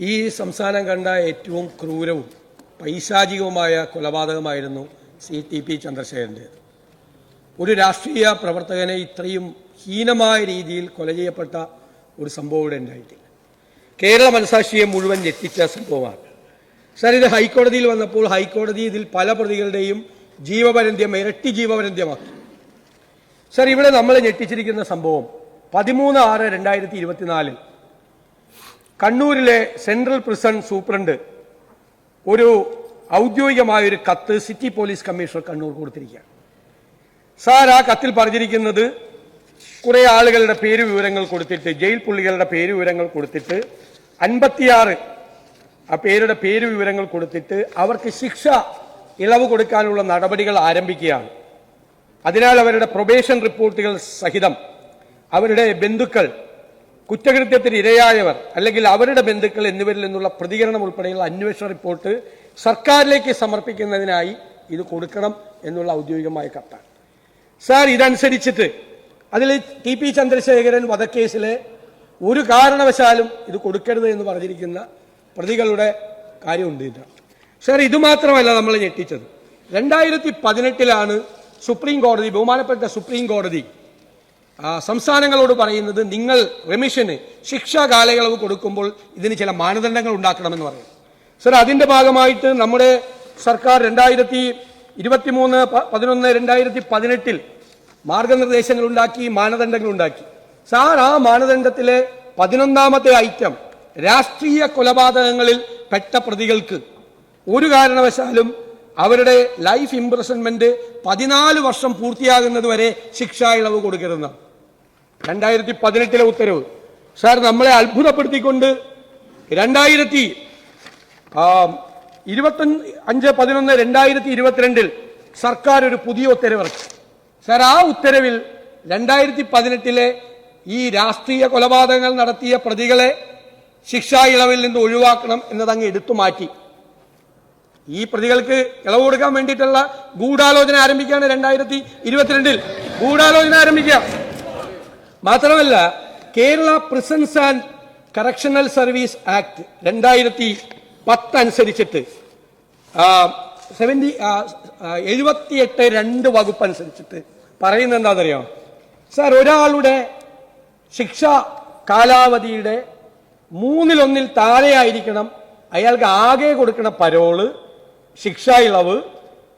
ഈ സംസ്ഥാനം കണ്ട ഏറ്റവും ക്രൂരവും പൈശാചികവുമായ കൊലപാതകമായിരുന്നു സി ടി പി ചന്ദ്രശേഖരന്റെ. ഒരു രാഷ്ട്രീയ പ്രവർത്തകനെ ഇത്രയും ഹീനമായ രീതിയിൽ കൊല ചെയ്യപ്പെട്ട ഒരു സംഭവം ഇവിടെ ഉണ്ടായിട്ടില്ല. കേരള മനസാക്ഷിയെ മുഴുവൻ ഞെട്ടിച്ച സംഭവമാണ്. സാർ ഇത് ഹൈക്കോടതിയിൽ വന്നപ്പോൾ ഹൈക്കോടതി ഇതിൽ പല പ്രതികളുടെയും ജീവപര്യന്തം ഇരട്ടി ജീവപര്യന്തമാക്കി. സർ ഇവിടെ നമ്മൾ ഞെട്ടിച്ചിരിക്കുന്ന സംഭവം പതിമൂന്ന് ആറ് രണ്ടായിരത്തി ഇരുപത്തിനാലിൽ കണ്ണൂരിലെ സെൻട്രൽ പ്രിസൺ സൂപ്രണ്ട് ഒരു ഔദ്യോഗികമായ ഒരു കത്ത് സിറ്റി പോലീസ് കമ്മീഷണർ കണ്ണൂർ കൊടുത്തിരിക്കുകയാണ്. സാർ ആ കത്തിൽ പറഞ്ഞിരിക്കുന്നത് കുറെ ആളുകളുടെ പേര് വിവരങ്ങൾ കൊടുത്തിട്ട് ജയിൽ പുള്ളികളുടെ പേര് വിവരങ്ങൾ കൊടുത്തിട്ട് അൻപത്തിയാറ് ആ പേരുടെ പേര് വിവരങ്ങൾ കൊടുത്തിട്ട് അവർക്ക് ശിക്ഷ ഇളവ് കൊടുക്കാനുള്ള നടപടികൾ ആരംഭിക്കുകയാണ്. അതിനാൽ അവരുടെ പ്രൊബേഷൻ റിപ്പോർട്ടുകൾ സഹിതം അവരുടെ ബന്ധുക്കൾ കുറ്റകൃത്യത്തിന് ഇരയായവർ അല്ലെങ്കിൽ അവരുടെ ബന്ധുക്കൾ എന്നിവരിൽ നിന്നുള്ള പ്രതികരണം ഉൾപ്പെടെയുള്ള അന്വേഷണ റിപ്പോർട്ട് സർക്കാരിലേക്ക് സമർപ്പിക്കുന്നതിനായി ഇത് കൊടുക്കണം എന്നുള്ള ഔദ്യോഗികമായ കത്താണ്. സാർ ഇതനുസരിച്ചിട്ട് അതിൽ ടി പി ചന്ദ്രശേഖരൻ വധക്കേസിലെ ഒരു കാരണവശാലും ഇത് കൊടുക്കരുത് എന്ന് പറഞ്ഞിരിക്കുന്ന പ്രതികളുടെ കാര്യമുണ്ട് ഇതാണ് സാർ ഇതുമാത്രമല്ല നമ്മൾ ഞെട്ടിച്ചത്. രണ്ടായിരത്തി പതിനെട്ടിലാണ് സുപ്രീം കോടതി ബഹുമാനപ്പെട്ട സുപ്രീം കോടതി സംസ്ഥാനങ്ങളോട് പറയുന്നത് നിങ്ങൾ റെമിഷന് ശിക്ഷാ കാലയളവ് കൊടുക്കുമ്പോൾ ഇതിന് ചില മാനദണ്ഡങ്ങൾ ഉണ്ടാക്കണമെന്ന് പറയും. സർ അതിന്റെ ഭാഗമായിട്ട് നമ്മുടെ സർക്കാർ രണ്ടായിരത്തി ഇരുപത്തിമൂന്ന് പതിനൊന്ന് രണ്ടായിരത്തി പതിനെട്ടിൽ മാർഗനിർദ്ദേശങ്ങൾ ഉണ്ടാക്കി മാനദണ്ഡങ്ങൾ ഉണ്ടാക്കി. സാർ ആ മാനദണ്ഡത്തിലെ പതിനൊന്നാമത്തെ ഐറ്റം രാഷ്ട്രീയ കൊലപാതകങ്ങളിൽ പെട്ട പ്രതികൾക്ക് ഒരു കാരണവശാലും അവരുടെ ലൈഫ് ഇംപ്രസൺമെന്റ് പതിനാല് വർഷം പൂർത്തിയാകുന്നത് വരെ ശിക്ഷാ ഇളവ് കൊടുക്കരുതെന്നാണ്. രണ്ടായിരത്തി പതിനെട്ടിലെ ഉത്തരവ്. സാർ നമ്മളെ അത്ഭുതപ്പെടുത്തിക്കൊണ്ട് രണ്ടായിരത്തി ഇരുപത്തഞ്ച് അഞ്ച് പതിനൊന്ന് രണ്ടായിരത്തി ഇരുപത്തിരണ്ടിൽ സർക്കാർ ഒരു പുതിയ ഉത്തരവിറക്കി സാർ ആ ഉത്തരവിൽ രണ്ടായിരത്തി പതിനെട്ടിലെ ഈ രാഷ്ട്രീയ കൊലപാതകങ്ങൾ നടത്തിയ പ്രതികളെ ശിക്ഷാ ഇളവിൽ നിന്ന് ഒഴിവാക്കണം എന്നതങ്ങ് എടുത്തു മാറ്റി. ഈ പ്രതികൾക്ക് ഇളവ് കൊടുക്കാൻ വേണ്ടിയിട്ടുള്ള ഗൂഢാലോചന ആരംഭിക്കുകയാണ് രണ്ടായിരത്തി ഇരുപത്തിരണ്ടിൽ ഗൂഢാലോചന ആരംഭിക്കുക. മാത്രമല്ല Kerala prisons and correctional service act രണ്ടായിരത്തി പത്ത് അനുസരിച്ചിട്ട് സെവന്റി എഴുപത്തിയെട്ട് രണ്ട് വകുപ്പ് അനുസരിച്ചിട്ട് പറയുന്നത് എന്താണെന്നറിയോ? സാർ ഒരാളുടെ ശിക്ഷ കാലാവധിയുടെ മൂന്നിലൊന്നിൽ താഴെയായിരിക്കണം അയാൾക്ക് ആകെ കൊടുക്കുന്ന പരോൾ ശിക്ഷ ഇളവ്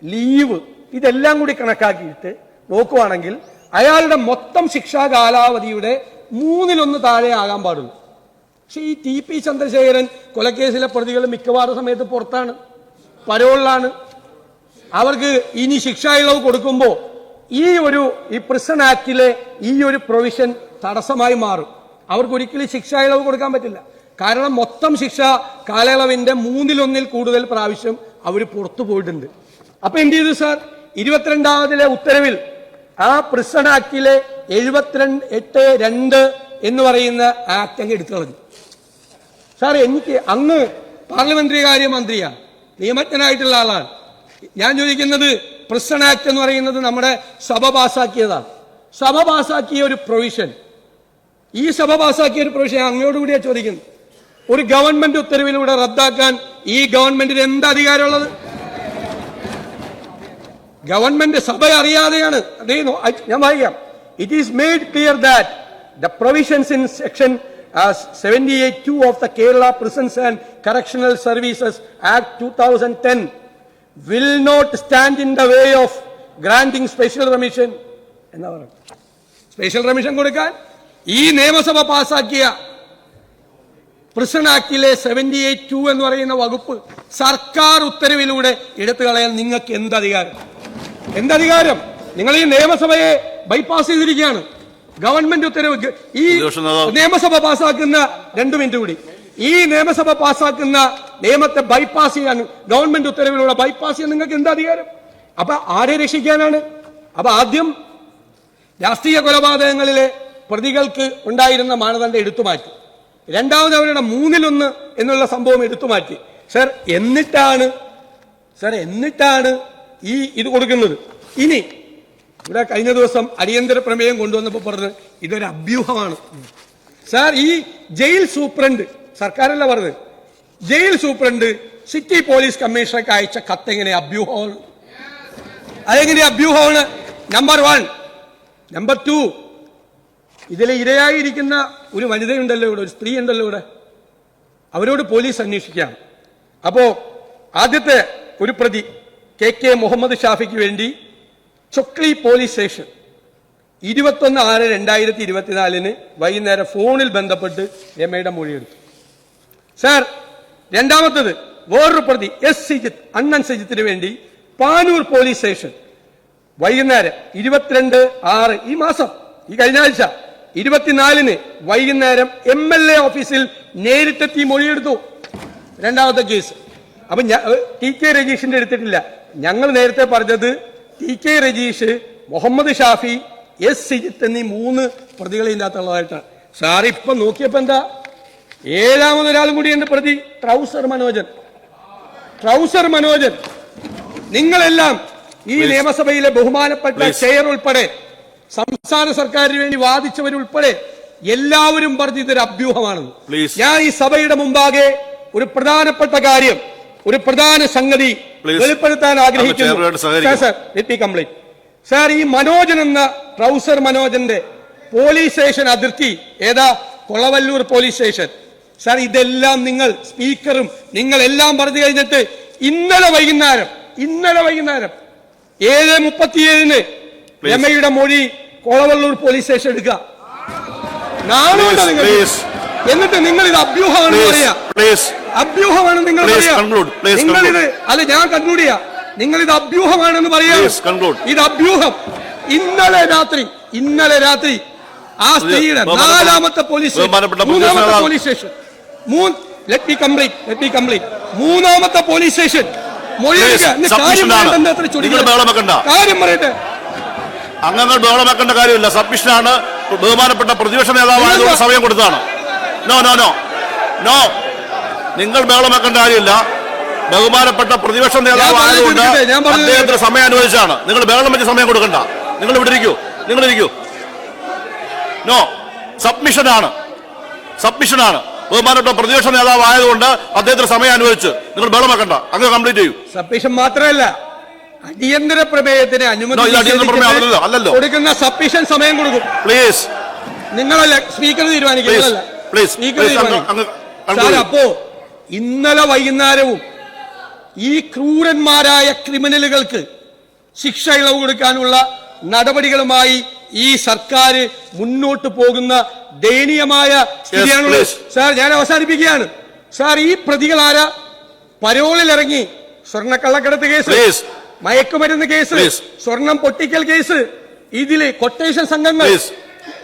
ലീവ് ഇതെല്ലാം കൂടി കണക്കാക്കിയിട്ട് നോക്കുവാണെങ്കിൽ അയാളുടെ മൊത്തം ശിക്ഷാ കാലാവധിയുടെ മൂന്നിലൊന്ന് താഴെ ആകാൻ പാടുള്ളൂ. പക്ഷെ ഈ ടി പി ചന്ദ്രശേഖരൻ കൊലക്കേസിലെ പ്രതികൾ മിക്കവാറും സമയത്ത് പുറത്താണ് പരോളിലാണ്. അവർക്ക് ഇനി ശിക്ഷാ ഇളവ് കൊടുക്കുമ്പോൾ ഈ ഒരു ഈ പ്രിസൺ ആക്ടിലെ ഈ ഒരു പ്രൊവിഷൻ തടസ്സമായി മാറും. അവർക്ക് ഒരിക്കലും ശിക്ഷാ ഇളവ് കൊടുക്കാൻ പറ്റില്ല. കാരണം മൊത്തം ശിക്ഷ കാലയളവിന്റെ മൂന്നിലൊന്നിൽ കൂടുതൽ പ്രാവശ്യം അവർ പുറത്തു പോയിട്ടുണ്ട്. അപ്പൊ എന്ത് ചെയ്തു സാർ? ഇരുപത്തിരണ്ടാമതിലെ ഉത്തരവിൽ ആ പ്രിസൺ ആക്ടിലെ എഴുപത്തിരണ്ട് എട്ട് രണ്ട് എന്ന് പറയുന്ന ആക്ട് അങ്ങ് എടുത്തു കളഞ്ഞു. സാർ എനിക്ക് അങ്ങ് പാർലമെന്ററി കാര്യ മന്ത്രിയാണ് നിയമജ്ഞനായിട്ടുള്ള ആളാണ്. ഞാൻ ചോദിക്കുന്നത് പ്രിസൺ ആക്ട് എന്ന് പറയുന്നത് നമ്മുടെ സഭ പാസാക്കിയതാണ് സഭ പാസാക്കിയ ഒരു പ്രൊവിഷൻ ഈ സഭ പാസാക്കിയ ഒരു പ്രൊവിഷൻ അങ്ങയോട് കൂടിയാണ് ചോദിക്കുന്നത്. ഒരു ഗവൺമെന്റ് ഉത്തരവിലൂടെ റദ്ദാക്കാൻ ഈ ഗവൺമെന്റിന് എന്ത് അധികാരമുള്ളത്? ഗവൺമെന്റ് സഭ അറിയാതെയാണ്. ഞാൻ വായിക്കാം. It is made clear that the provisions in section seventy eight two of the Kerala prisons and correctional services act two thousand ten will not stand in the way of granting special remission എന്നാ പറയുന്നത്? Special remission കൊടുക്കാൻ ഈ നിയമസഭ പാസാക്കിയ prison ആക്ടിലെ seventy eight two എന്ന് പറയുന്ന വകുപ്പ് സർക്കാർ ഉത്തരവിലൂടെ എടുത്തു കളയാൻ നിങ്ങൾക്ക് എന്ത് അധികാരം? എന്തധികാരം? നിങ്ങൾ ഈ നിയമസഭയെ ബൈപ്പാസ് ചെയ്തിരിക്കുകയാണ്. ഗവൺമെന്റ് ഉത്തരവ് ഈ നിയമസഭ പാസ്സാക്കുന്ന രണ്ടു മിനിറ്റ് കൂടി. ഈ നിയമസഭ പാസ്സാക്കുന്ന നിയമത്തെ ബൈപ്പാസ് ചെയ്യാൻ ഗവൺമെന്റ് ഉത്തരവിലൂടെ ബൈപ്പാസ് ചെയ്യാൻ നിങ്ങൾക്ക് എന്താ അധികാരം? അപ്പൊ ആരെ രക്ഷിക്കാനാണ്? അപ്പൊ ആദ്യം രാഷ്ട്രീയ കൊലപാതകങ്ങളിലെ പ്രതികൾക്ക് ഉണ്ടായിരുന്ന മാനദണ്ഡം എടുത്തു മാറ്റി. രണ്ടാമത് അവരുടെ മൂന്നിലൊന്ന് എന്നുള്ള സംഭവം എടുത്തു മാറ്റി. സർ എന്നിട്ടാണ് സർ എന്നിട്ടാണ് ഈ ഇത് കൊടുക്കുന്നത്. ഇനി ഇവിടെ കഴിഞ്ഞ ദിവസം അടിയന്തര പ്രമേയം കൊണ്ടുവന്നപ്പോൾ പറഞ്ഞത് ഇതൊരു അഭ്യൂഹമാണ്. സാർ ഈ ജയിൽ സൂപ്രണ്ട് സർക്കാരല്ല പറഞ്ഞത്. ജയിൽ സൂപ്രണ്ട് സിറ്റി പോലീസ് കമ്മീഷണർക്ക് അയച്ച കത്ത് എങ്ങനെ അഭ്യൂഹമാണ്? അതെങ്ങനെ അഭ്യൂഹമാണ്? Number one. Number two. ഇതിലെ ഇരയായിരിക്കുന്ന ഒരു വനിതയുണ്ടല്ലോ ഇവിടെ ഒരു സ്ത്രീ ഉണ്ടല്ലോ ഇവിടെ. അവരോട് പോലീസ് അന്വേഷിക്കാം. അപ്പോ ആദ്യത്തെ ഒരു പ്രതി കെ കെ മുഹമ്മദ് ഷാഫിക്ക് വേണ്ടി ചൊക്ലി പോലീസ് സ്റ്റേഷൻ ഇരുപത്തൊന്ന് ആറ് രണ്ടായിരത്തി ഇരുപത്തിനാലിന് വൈകുന്നേരം ഫോണിൽ ബന്ധപ്പെട്ട് രമയുടെ മൊഴിയെടുത്തു സാർ രണ്ടാമത്തത് വേറൊരു പ്രതി എസ് സിജിത്ത് അണ്ണൻ സിജിത്തിന് വേണ്ടി പാനൂർ പോലീസ് സ്റ്റേഷൻ വൈകുന്നേരം ഇരുപത്തിരണ്ട് ആറ് ഈ മാസം ഈ കഴിഞ്ഞ ആഴ്ച ഇരുപത്തിനാലിന് വൈകുന്നേരം എം എൽ എ ഓഫീസിൽ നേരിട്ടെത്തി മൊഴിയെടുത്തു. രണ്ടാമത്തെ കേസ്. അപ്പൊ ഞാൻ ടി കെ രജീഷിന്റെ എടുത്തിട്ടില്ല. ഞങ്ങൾ നേരത്തെ പറഞ്ഞത് T K Rajeesh Muhammad Shafi S Sijith എന്നീ മൂന്ന് പ്രതികളെ ഇല്ലാത്തുള്ളതായിട്ടാണ്. സാർ ഇപ്പൊ നോക്കിയപ്പോ എന്താ? ഏഴാമതൊരാളും കൂടി കൂടിയുണ്ട് പ്രതി ട്രൗസർ മനോജൻ. ട്രൗസർ മനോജൻ. നിങ്ങളെല്ലാം ഈ നിയമസഭയിലെ ബഹുമാനപ്പെട്ട. ചെയർ ഉൾപ്പെടെ സംസ്ഥാന സർക്കാരിന് വേണ്ടി വാദിച്ചവരുൾപ്പെടെ എല്ലാവരും പറഞ്ഞു ഇതൊരു അഭ്യൂഹമാണെന്ന്. ഞാൻ ഈ സഭയുടെ മുമ്പാകെ ഒരു പ്രധാനപ്പെട്ട കാര്യം ഒരു പ്രധാന സംഗതി. വെളിപ്പെടുത്താൻ ആഗ്രഹിക്കുന്നു. സർ കംപ്ലീറ്റ് സാർ ഈ മനോജൻ എന്ന ട്രൗസർ മനോജന്റെ പോലീസ് സ്റ്റേഷൻ അതിർത്തി ഏതാ? കൊളവല്ലൂർ പോലീസ് സ്റ്റേഷൻ സാർ ഇതെല്ലാം നിങ്ങൾ സ്പീക്കറും നിങ്ങൾ എല്ലാം പറഞ്ഞു കഴിഞ്ഞിട്ട് ഇന്നലെ വൈകുന്നേരം ഇന്നലെ വൈകുന്നേരം ഏഴ് മുപ്പത്തിയേഴിന്. രമയുടെ മൊഴി കൊളവല്ലൂർ പോലീസ് സ്റ്റേഷൻ എടുക്കുക. നാളെ എന്നിട്ട് നിങ്ങൾ ഇത് അഭ്യൂഹമാണെന്ന് പ്ലീസ് പറയാ. അഭ്യൂഹമാണ് നിങ്ങൾ നിങ്ങളിത് പറയാ. നിങ്ങൾ ഇത് അല്ല ഞാൻ കൺക്ലൂഡ് ചെയ്യാം. നിങ്ങൾ ഇത് അഭ്യൂഹമാണെന്ന് പറയാം. ഇത് അഭ്യൂഹം. ഇന്നലെ രാത്രി ഇന്നലെ രാത്രി ആ സ്ത്രീയുടെ നാലാമത്തെ പോലീസ് മൂന്നാമത്തെ പോലീസ് സ്റ്റേഷൻ മൂന്ന് let be complete let be complete മൂന്നാമത്തെ പോലീസ് സ്റ്റേഷൻ കാര്യം. പറയട്ടെ, അംഗങ്ങൾ ബഹളമാക്കേണ്ട കാര്യമില്ല. സബ്മിഷനാണ് ബഹുമാനപ്പെട്ട പ്രതിപക്ഷ നേതാവായതുകൊണ്ട് സമയം കൊടുത്താണ് നോ നോ നോ നോ നിങ്ങൾ ബഹളം വെക്കേണ്ട കാര്യമില്ല. ബഹുമാനപ്പെട്ട പ്രതിപക്ഷ ഞാൻ അദ്ദേഹത്തിന് സമയം അനുവദിച്ചാണ്. നിങ്ങൾ ബഹളം വെച്ച് സമയം കൊടുക്കണ്ട. നിങ്ങൾ ഇവിടെ ഇരിക്കൂ. നിങ്ങൾ ഇരിക്കൂ. നോ സബ്മിഷനാണ് സബ്മിഷനാണ് ബഹുമാനപ്പെട്ട പ്രതിപക്ഷ നേതാവായതുകൊണ്ട് അദ്ദേഹത്തിന് സമയം അനുവദിച്ച് നിങ്ങൾ ബഹളം വെക്കണ്ട. അങ്ങ് കംപ്ലീറ്റ് ചെയ്യൂ. സബ്മിഷൻ മാത്രമല്ല അടിയന്തര പ്രമേയത്തിന് അനുമതി. കൊടുക്കുന്ന സബ്മിഷൻ സമയം കൊടുക്കും. പ്ലീസ് നിങ്ങളല്ല സ്പീക്കർ തീരുമാനിക്കുന്നതല്ല സ്പീക്കർ തീരുമാനിക്കും. അപ്പോ ഇന്നലെ വൈകുന്നേരവും ഈ ക്രൂരന്മാരായ ക്രിമിനലുകൾക്ക് ശിക്ഷ ഇളവ് കൊടുക്കാനുള്ള നടപടികളുമായി ഈ സർക്കാർ മുന്നോട്ട് പോകുന്ന ദയനീയമായ സ്ഥിതിയാണുള്ളത്. സാർ ഞാൻ അവസാനിപ്പിക്കുകയാണ് സാർ ഈ പ്രതികളാര പരോളിൽ ഇറങ്ങി സ്വർണക്കള്ളക്കടത്ത് കേസ്. മയക്കുമരുന്ന് കേസ് സ്വർണം പൊട്ടിക്കൽ കേസ് ഇതിൽ കൊട്ടേഷൻ സംഘങ്ങൾ.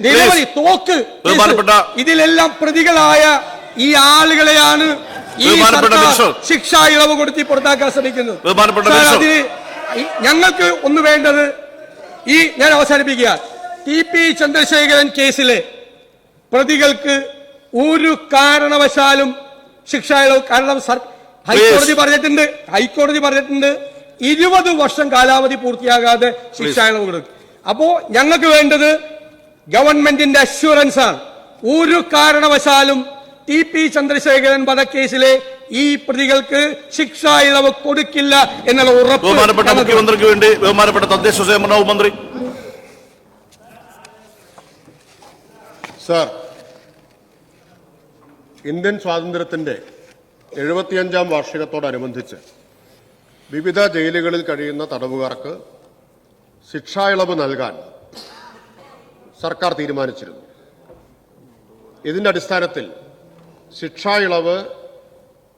നിരവധി തോക്ക്. ഇതിലെല്ലാം പ്രതികളായ ഈ ആളുകളെയാണ് ഈ ശിക്ഷാ ഇളവ് കൊടുത്തി പുറത്താക്കാൻ ശ്രമിക്കുന്നത് മിനിസ്റ്റർ. അതിന് ഞങ്ങൾക്ക് ഒന്ന് വേണ്ടത് ഈ ഞാൻ അവസാനിപ്പിക്കുക. ടി പി ചന്ദ്രശേഖരൻ കേസിലെ പ്രതികൾക്ക് ഒരു കാരണവശാലും ശിക്ഷാ ഇളവ് കാരണം ഹൈക്കോടതി പറഞ്ഞിട്ടുണ്ട്. ഹൈക്കോടതി പറഞ്ഞിട്ടുണ്ട്. ഇരുപത് വർഷം കാലാവധി പൂർത്തിയാകാതെ ശിക്ഷാ ഇളവ് കൊടുക്കും. അപ്പോ ഞങ്ങൾക്ക് വേണ്ടത് ഗവൺമെന്റിന്റെ അഷ്വറൻസ് ആണ്. ഒരു കാരണവശാലും ടി പി ചന്ദ്രശേഖരൻ വധക്കേസിലെ ഈ പ്രതികൾക്ക് ശിക്ഷ ഇളവ് കൊടുക്കില്ല എന്നുള്ള ഉറപ്പ് ബഹുമാനപ്പെട്ട മുഖ്യമന്ത്രിക്ക് വേണ്ടി ബഹുമാനപ്പെട്ട തദ്ദേശ സ്വയംഭരണ മന്ത്രി. സാർ ഇന്ത്യൻ സ്വാതന്ത്ര്യത്തിന്റെ എഴുപത്തിയഞ്ചാം വാർഷികത്തോടനുബന്ധിച്ച് വിവിധ ജയിലുകളിൽ കഴിയുന്ന തടവുകാർക്ക് ശിക്ഷാ ഇളവ് നൽകാൻ സർക്കാർ തീരുമാനിച്ചിരുന്നു. ഇതിന്റെ അടിസ്ഥാനത്തിൽ ശിക്ഷാ ഇളവ്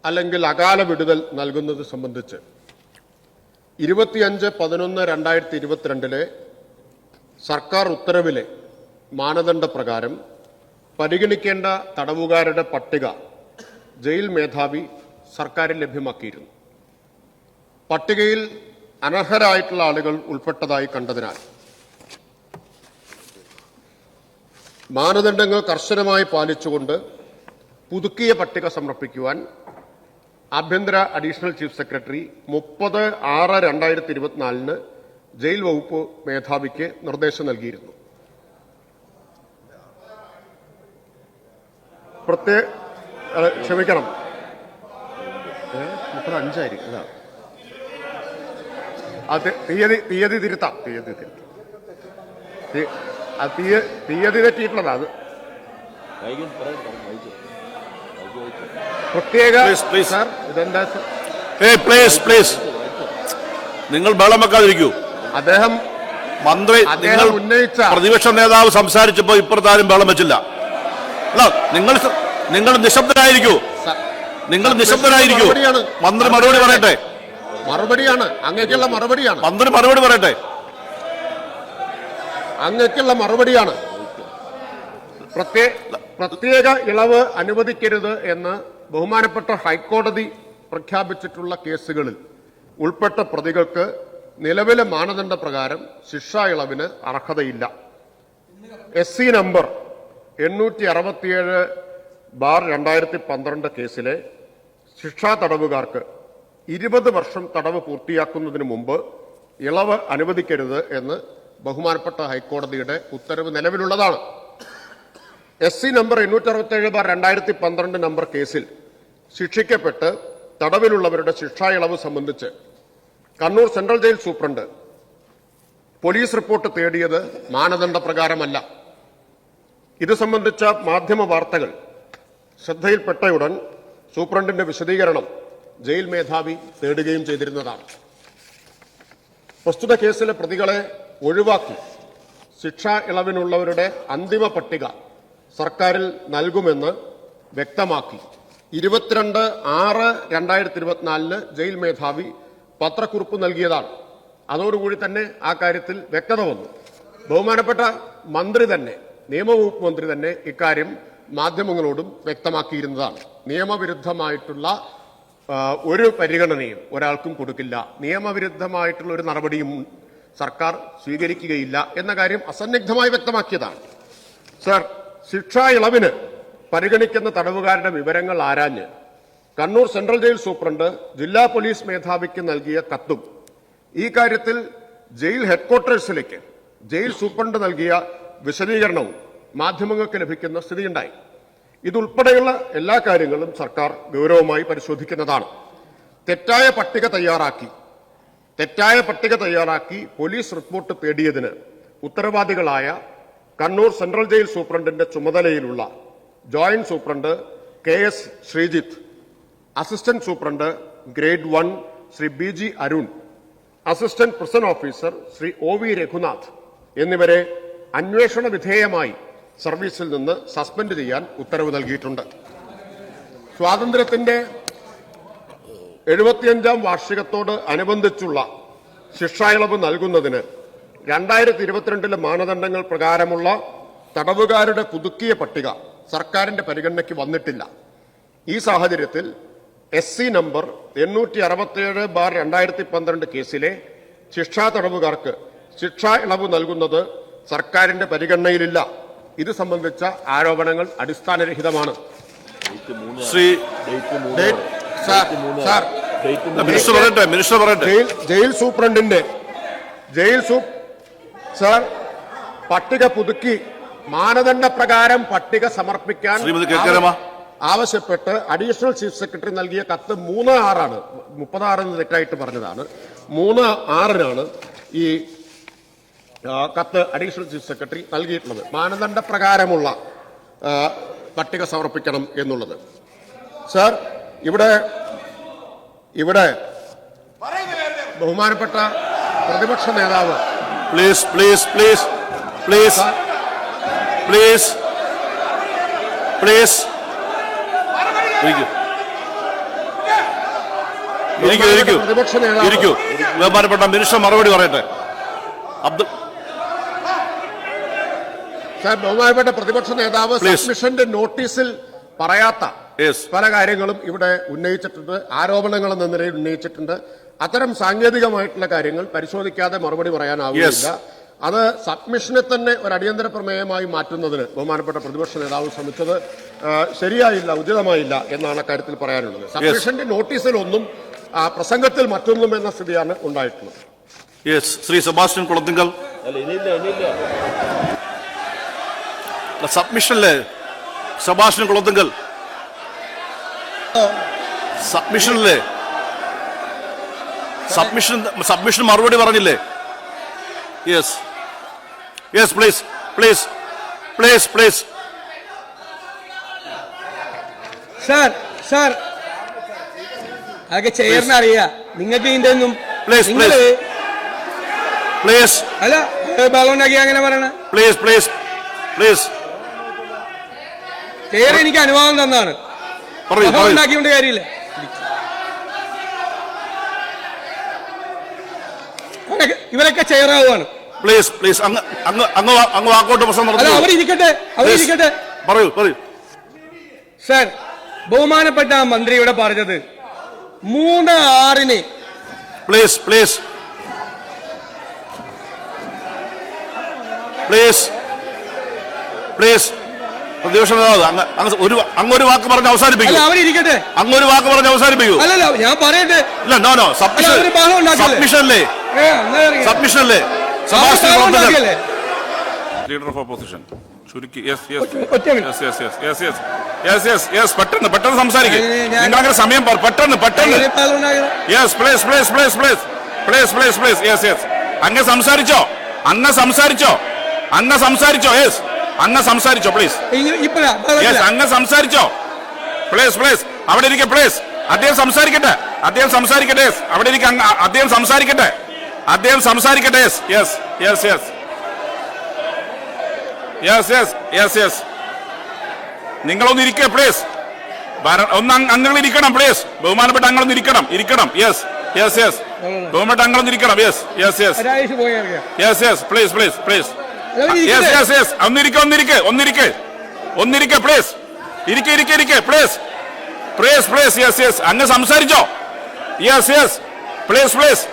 അല്ലെങ്കിൽ അകാല വിടുതൽ നൽകുന്നത് സംബന്ധിച്ച് ഇരുപത്തിയഞ്ച് പതിനൊന്ന് രണ്ടായിരത്തി ഇരുപത്തിരണ്ടിലെ സർക്കാർ ഉത്തരവിലെ മാനദണ്ഡ പ്രകാരം പരിഗണിക്കേണ്ട തടവുകാരുടെ പട്ടിക ജയിൽ മേധാവി സർക്കാരിൽ ലഭ്യമാക്കിയിരുന്നു. പട്ടികയിൽ അനർഹരായിട്ടുള്ള ആളുകൾ ഉൾപ്പെട്ടതായി കണ്ടതിനാൽ മാനദണ്ഡങ്ങൾ കർശനമായി പാലിച്ചുകൊണ്ട് പുതുക്കിയ പട്ടിക സമർപ്പിക്കുവാൻ ആഭ്യന്തര അഡീഷണൽ ചീഫ് സെക്രട്ടറി മുപ്പത് ആറ് രണ്ടായിരത്തി ഇരുപത്തിനാലിന് ജയിൽ വകുപ്പ് മേധാവിക്ക് നിർദ്ദേശം നൽകിയിരുന്നു. ക്ഷമിക്കണം. തീയതി തീയതി തിരുത്താം തീയതി തിരുത്താം. തീയതി തെറ്റിയിട്ടുള്ളതാ അത്. പ്രത്യേക. സാർ ഇതെന്താ? പ്ലീസ് പ്ലീസ് നിങ്ങൾ ബഹളം വെക്കാതിരിക്കൂ. അദ്ദേഹം മന്ത്രി നിങ്ങൾ ഉന്നയിച്ച- പ്രതിപക്ഷ നേതാവ് സംസാരിച്ചപ്പോ ഇപ്പുറത്താരും ബഹളം വെച്ചില്ല. അല്ല നിങ്ങൾ നിങ്ങൾ നിശബ്ദരായിരിക്കൂ. നിങ്ങൾ നിശബ്ദരായിരിക്കൂ. മന്ത്രി മറുപടി പറയട്ടെ. മറുപടിയാണ്. അങ്ങേക്കുള്ള മറുപടിയാണ്. മന്ത്രി മറുപടി പറയട്ടെ. അങ്ങക്കുള്ള മറുപടിയാണ്. പ്രത്യേ- പ്രത്യേക ഇളവ് അനുവദിക്കരുത് എന്ന് ബഹുമാനപ്പെട്ട ഹൈക്കോടതി പ്രഖ്യാപിച്ചിട്ടുള്ള കേസുകളിൽ ഉൾപ്പെട്ട പ്രതികൾക്ക് നിലവിലെ മാനദണ്ഡ പ്രകാരം ശിക്ഷാ ഇളവിന് അർഹതയില്ല. എസ് സി നമ്പർ എണ്ണൂറ്റി അറുപത്തിയേഴ് ബാർ രണ്ടായിരത്തി പന്ത്രണ്ട് കേസിലെ ശിക്ഷാ തടവുകാർക്ക് ഇരുപത് വർഷം തടവ് പൂർത്തിയാക്കുന്നതിന് മുമ്പ് ഇളവ് അനുവദിക്കരുത് എന്ന് ബഹുമാനപ്പെട്ട ഹൈക്കോടതിയുടെ ഉത്തരവ് നിലവിലുള്ളതാണ്. എസ് സി നമ്പർ എണ്ണൂറ്റി അറുപത്തേഴ് ബാർ രണ്ടായിരത്തി പന്ത്രണ്ട് നമ്പർ കേസിൽ ശിക്ഷിക്കപ്പെട്ട് തടവിലുള്ളവരുടെ ശിക്ഷാ ഇളവ് സംബന്ധിച്ച് Kannur central jail superintendent police report തേടിയത് മാനദണ്ഡ പ്രകാരമല്ല ഇത് സംബന്ധിച്ച മാധ്യമ വാർത്തകൾ ശ്രദ്ധയിൽപ്പെട്ടയുടൻ സൂപ്രണ്ടിന്റെ വിശദീകരണം ജയിൽ മേധാവി തേടുകയും ചെയ്തിരുന്നതാണ്. പ്രസ്തുത കേസിലെ പ്രതികളെ ഒഴിവാക്കി ശിക്ഷാ ഇളവിനുള്ളവരുടെ അന്തിമ പട്ടിക സർക്കാരിൽ നൽകുമെന്ന് വ്യക്തമാക്കി. ഇരുപത്തിരണ്ട് ആറ് രണ്ടായിരത്തി ഇരുപത്തിനാലിന് ജയിൽ മേധാവി പത്രക്കുറിപ്പ് നൽകിയതാണ്. അതോടുകൂടി തന്നെ ആ കാര്യത്തിൽ വ്യക്തത വന്നു. ബഹുമാനപ്പെട്ട മന്ത്രി തന്നെ നിയമവകുപ്പ് മന്ത്രി തന്നെ ഇക്കാര്യം മാധ്യമങ്ങളോടും വ്യക്തമാക്കിയിരുന്നതാണ്. നിയമവിരുദ്ധമായിട്ടുള്ള ഒരു പരിഗണനയും ഒരാൾക്കും കൊടുക്കില്ല. നിയമവിരുദ്ധമായിട്ടുള്ള ഒരു നടപടിയും സർക്കാർ സ്വീകരിക്കുകയില്ല എന്ന കാര്യം അസന്നിഗ്ധമായി വ്യക്തമാക്കിയതാണ്. സർ ശിക്ഷാ ഇളവിന് പരിഗണിക്കുന്ന തടവുകാരുടെ വിവരങ്ങൾ ആരാഞ്ഞ്? കണ്ണൂർ സെൻട്രൽ ജയിൽ സൂപ്രണ്ട് ജില്ലാ പോലീസ് മേധാവിക്ക് നൽകിയ കത്തും. ഈ കാര്യത്തിൽ ജയിൽ ഹെഡ്ക്വാർട്ടേഴ്സിലേക്ക് ജയിൽ സൂപ്രണ്ട് നൽകിയ വിശദീകരണവും മാധ്യമങ്ങൾക്ക് ലഭിക്കുന്ന സ്ഥിതിയുണ്ടായി. ഇതുൾപ്പെടെയുള്ള എല്ലാ കാര്യങ്ങളും സർക്കാർ ഗൗരവമായി പരിശോധിക്കുന്നതാണ്. തെറ്റായ പട്ടിക തയ്യാറാക്കി തെറ്റായ പട്ടിക തയ്യാറാക്കി പോലീസ് റിപ്പോർട്ട് തേടിയതിന് ഉത്തരവാദികളായ കണ്ണൂർ സെൻട്രൽ ജയിൽ സൂപ്രണ്ടിന്റെ ചുമതലയിലുള്ള joint superintendent K S Sreejith assistant superintendent grade one Shri B G Arun assistant prison officer Shri O V Raghunath എന്നിവരെ അന്വേഷണ വിധേയമായി സർവീസിൽ നിന്ന് സസ്പെൻഡ് ചെയ്യാൻ ഉത്തരവ് നൽകിയിട്ടുണ്ട്. സ്വാതന്ത്ര്യത്തിന്റെ എഴുപത്തിയഞ്ചാം വാർഷികത്തോട് അനുബന്ധിച്ചുള്ള ശിക്ഷാ ഇളവ് നൽകുന്നതിന് രണ്ടായിരത്തി ഇരുപത്തിരണ്ടിലെ മാനദണ്ഡങ്ങൾ പ്രകാരമുള്ള തടവുകാരുടെ പുതുക്കിയ പട്ടിക സർക്കാരിന്റെ പരിഗണനയ്ക്ക് വന്നിട്ടില്ല. ഈ സാഹചര്യത്തിൽ എസ് സി നമ്പർ എണ്ണൂറ്റി അറുപത്തിയേഴ് ബാർ രണ്ടായിരത്തി പന്ത്രണ്ട് കേസിലെ ശിക്ഷാ തടവുകാർക്ക് ശിക്ഷാ ഇളവ് നൽകുന്നത് സർക്കാരിന്റെ പരിഗണനയിലില്ല. ഇത് സംബന്ധിച്ച ആരോപണങ്ങൾ അടിസ്ഥാനരഹിതമാണ്. ശ്രീ ഡേറ്റ് സാർ സാർ. മിനിസ്റ്റർ പറയട്ടെ മിനിസ്റ്റർ പറയട്ടെ. ജയിൽ ജയിൽ സൂപ്രണ്ടിന്റെ ജയിൽ സൂ സാർ പട്ടിക പുതുക്കി മാനദണ്ഡ പ്രകാരം പട്ടിക സമർപ്പിക്കാൻ. ആവശ്യപ്പെട്ട് അഡീഷണൽ ചീഫ് സെക്രട്ടറി നൽകിയ കത്ത് മൂന്ന് ആറാണ് മുപ്പതാറെന്ന് തെറ്റായിട്ട് പറഞ്ഞതാണ്. മൂന്ന് ആറിനാണ് ഈ കത്ത് അഡീഷണൽ ചീഫ് സെക്രട്ടറി നൽകിയിട്ടുള്ളത്. മാനദണ്ഡ പ്രകാരമുള്ള പട്ടിക സമർപ്പിക്കണം എന്നുള്ളത്. സാർ ഇവിടെ ഇവിടെ ബഹുമാനപ്പെട്ട പ്രതിപക്ഷ നേതാവ് please please please please please please ഇരിക്കൂ. ഇരിക്കൂ ഇരിക്കൂ. ബഹുമാനപ്പെട്ട മിനിസ്റ്റർ മറുപടി പറയട്ടെ. അബ്ദുൾ സാർ ബഹുമാനപ്പെട്ട പ്രതിപക്ഷ നേതാവ്. സബ്മിഷന്റെ നോട്ടീസിൽ പറയാത്ത. പല കാര്യങ്ങളും ഇവിടെ ഉന്നയിച്ചിട്ടുണ്ട്. ആരോപണങ്ങൾ എന്ന നിലയിൽ ഉന്നയിച്ചിട്ടുണ്ട്. അത്തരം സാങ്കേതികമായിട്ടുള്ള കാര്യങ്ങൾ പരിശോധിക്കാതെ മറുപടി പറയാനാവില്ല അത് സബ്മിഷനെ തന്നെ ഒരു അടിയന്തര പ്രമേയമായി മാറ്റുന്നതിന് ബഹുമാനപ്പെട്ട പ്രതിപക്ഷ നേതാവ് ശ്രമിച്ചത് ശരിയായില്ല ഉചിതമായില്ല എന്നാണ് കാര്യത്തിൽ പറയാനുള്ളത്. സബ്മിഷന്റെ നോട്ടീസിലൊന്നും ഒന്നും പ്രസംഗത്തിൽ മറ്റൊന്നും എന്ന സ്ഥിതിയാണ് ഉണ്ടായിട്ടുള്ളത്. Yes Shri Sebastian Kulathinkal. സബ്മിഷനിലെ Sebastian Kulathinkal. സബ്മിഷനില്ലേ സബ്മിഷൻ സബ്മിഷൻ മറുപടി പറഞ്ഞില്ലേ? Yes yes please please please please sir sir അതൊക്കെ ചെയറിന് അറിയാ. നിങ്ങൾക്ക് ഇതിന്റെ ഒന്നും പ്ലീസ് നിങ്ങൾ പ്ലീസ് അല്ല ബഹളം ഉണ്ടാക്കി അങ്ങനെ പറയണ. പ്ലീസ് പ്ലീസ് പ്ലീസ് ചെയർ എനിക്ക് അനുവാദം തന്നാണ്. ബഹളം ഉണ്ടാക്കിയോണ്ട് കാര്യമില്ല? ഇവരൊക്കെ ചെയറാവുകയാണ് പ്ലീസ് പ്ലീസ് അങ്ങ് അങ്ങ് അങ്ങ് അങ്ങ് വാക്കോട്ട് പ്രശ്നം അവരിരിക്കട്ടെ അവരിരിക്കട്ടെ പറയൂ പറയൂ. സർ ബഹുമാനപ്പെട്ട മന്ത്രി ഇവിടെ പറഞ്ഞത് മൂന്ന് ആറിന് പ്ലീസ് പ്ലീസ് പ്ലീസ് പ്ലീസ് പ്രതിപക്ഷ നേതാവ് അങ്ങ് അങ്ങ് ഒരു അങ്ങ് വാക്ക് പറഞ്ഞ് അവസാനിപ്പിക്കൂ. അല്ല അവരിരിക്കട്ടെ അങ്ങ് ഒരു വാക്ക് പറഞ്ഞ് അവസാനിപ്പിക്കൂ. അല്ലല്ല ഞാൻ പറയട്ടെ. ഇല്ല no no submission? Leader of opposition ചുരുക്കി yes yes. Yes yes yes yes yes yes yes yes പെട്ടെന്ന് പെട്ടെന്ന് സംസാരിക്കും. ഞാൻ- ഞാൻ- സമയം പറ- പെട്ടെന്ന് പെട്ടെന്ന്. അവർ ബഹളം ഉണ്ടാക്കിയത്. Yes please please please please please please please yes yes അങ്ങ് സംസാരിച്ചോ. അങ്ങ് സംസാരിച്ചോ. അങ്ങ് സംസാരിച്ചോ. യെസ് അങ്ങ് സംസാരിച്ചോ പ്ലീസ് യെസ് അങ്ങ് സംസാരിച്ചോ. പ്ലീസ് പ്ലീസ് അവിടെ ഇരിക്കെ പ്ലീസ് അദ്ദേഹം സംസാരിക്കട്ടെ. അദ്ദേഹം സംസാരിക്കട്ടെ. അവിടെ ഇരിക്കെ അദ്ദേഹം സംസാരിക്കട്ടെ. അദ്ദേഹം സംസാരിക്കട്ടെ. Yes yes yes yes yes yes yes yes നിങ്ങളൊന്ന് ഇരിക്കേ പ്ലീസ് ഒന്ന് അങ്ങനെ ഇരിക്കണം പ്ലീസ് ബഹുമാനപ്പെട്ട അങ്ങനെ ഇരിക്കണം ഇരിക്കണം. യെസ് യെസ് യെസ് ബഹുമാനപ്പെട്ട അങ്ങനെ ഇരിക്കണം. Yes yes yes. Yes yes please please please yes yes yes please please please please yes yes അങ്ങ് സംസാരിച്ചോ. Yes yes please please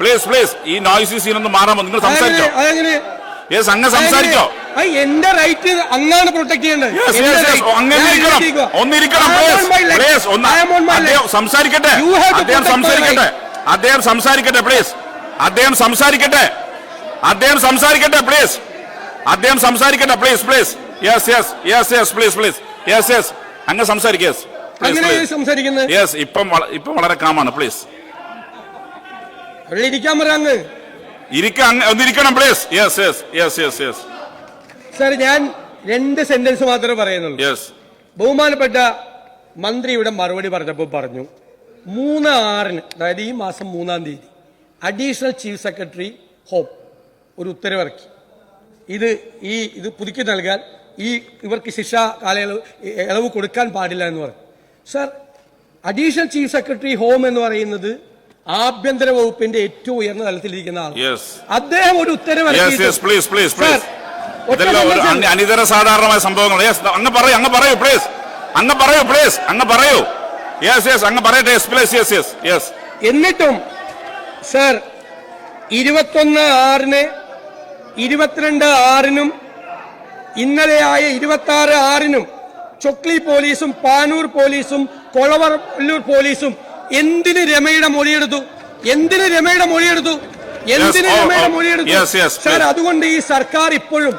please please ഈ നോയ്സി സീനൊന്ന് മാറാമോ നിങ്ങൾ സംസാരിച്ചോ? യെസ് അങ്ങ് സംസാരിച്ചോ? എന്റെ റൈറ്റ് അങ്ങാണ് പ്രൊട്ടക്ട് ചെയ്യേണ്ടത്. സംസാരിക്കട്ടെ. സംസാരിക്കട്ടെ. അദ്ദേഹം സംസാരിക്കട്ടെ പ്ലീസ് അദ്ദേഹം സംസാരിക്കട്ടെ. അദ്ദേഹം സംസാരിക്കട്ടെ പ്ലീസ് അദ്ദേഹം സംസാരിക്കട്ടെ please please yes yes yes yes please please yes yes അങ്ങ് സംസാരിക്കുക യെസ് ഇപ്പം ഇപ്പം വളരെ കാമാണ് പ്ലീസ് ഇരിക്കണം ഇരിക്കാൻ ഇരിക്ക ഒന്നിരിക്കണം please yes yes yes yes yes sir ഞാൻ രണ്ട് സെന്റൻസ് മാത്രമേ പറയുന്നുള്ളൂ. യെസ് ബഹുമാനപ്പെട്ട മന്ത്രി ഇവിടെ മറുപടി പറഞ്ഞപ്പോൾ പറഞ്ഞു മൂന്ന് ആറിന് അതായത് ഈ മാസം മൂന്നാം തീയതി അഡീഷണൽ ചീഫ് സെക്രട്ടറി ഹോം ഒരു ഉത്തരവിറക്കി. ഇത് ഈ ഇത് പുതുക്കി നൽകാൻ ഈ ഇവർക്ക് ശിക്ഷ കാലയളവ് ഇളവ് കൊടുക്കാൻ പാടില്ല എന്ന് പറഞ്ഞു. Sir additional chief secretary home എന്ന് പറയുന്നത് ആഭ്യന്തര വകുപ്പിന്റെ ഏറ്റവും ഉയർന്ന തലത്തിലിരിക്കുന്ന ആൾ അദ്ദേഹം ഒരു ഉത്തരവ് അനിതര സാധാരണമായ സംഭവങ്ങൾ അങ്ങ് പറയൂ അങ്ങ് പറയൂ പ്ലീസ് അങ്ങ് പറയൂ പ്ലീസ് അങ്ങ് പറയൂ. യെസ് യെസ് അങ്ങ് പറയട്ടെ. പ്ലീസ് യെസ് യെസ് യെസ് എന്നിട്ടും സർ ഇരുപത്തൊന്ന് ആറിന് ഇരുപത്തിരണ്ട് ആറിനും ഇന്നലെയായ ഇരുപത്തി ആറ് ആറിനും ചൊക്ലി പോലീസും പാനൂർ പോലീസും കൊളവല്ലൂർ പോലീസും എന്തിന് രമയുടെ മൊഴിയെടുത്തു? എന്തിന് രമയുടെ മൊഴിയെടുത്തു? എന്തിന് oh, രമയുടെ oh, മൊഴിയെടുത്തു? Yes, yes, സാർ അതുകൊണ്ട് ഈ സർക്കാർ ഇപ്പോഴും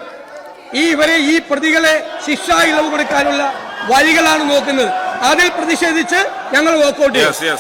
ഈ ഇവരെ ഈ പ്രതികളെ ശിക്ഷാ ഇളവ് കൊടുക്കാനുള്ള വഴികളാണ് നോക്കുന്നത്. അതിൽ പ്രതിഷേധിച്ച് ഞങ്ങൾ വർക്കൗട്ട് ചെയ്യും.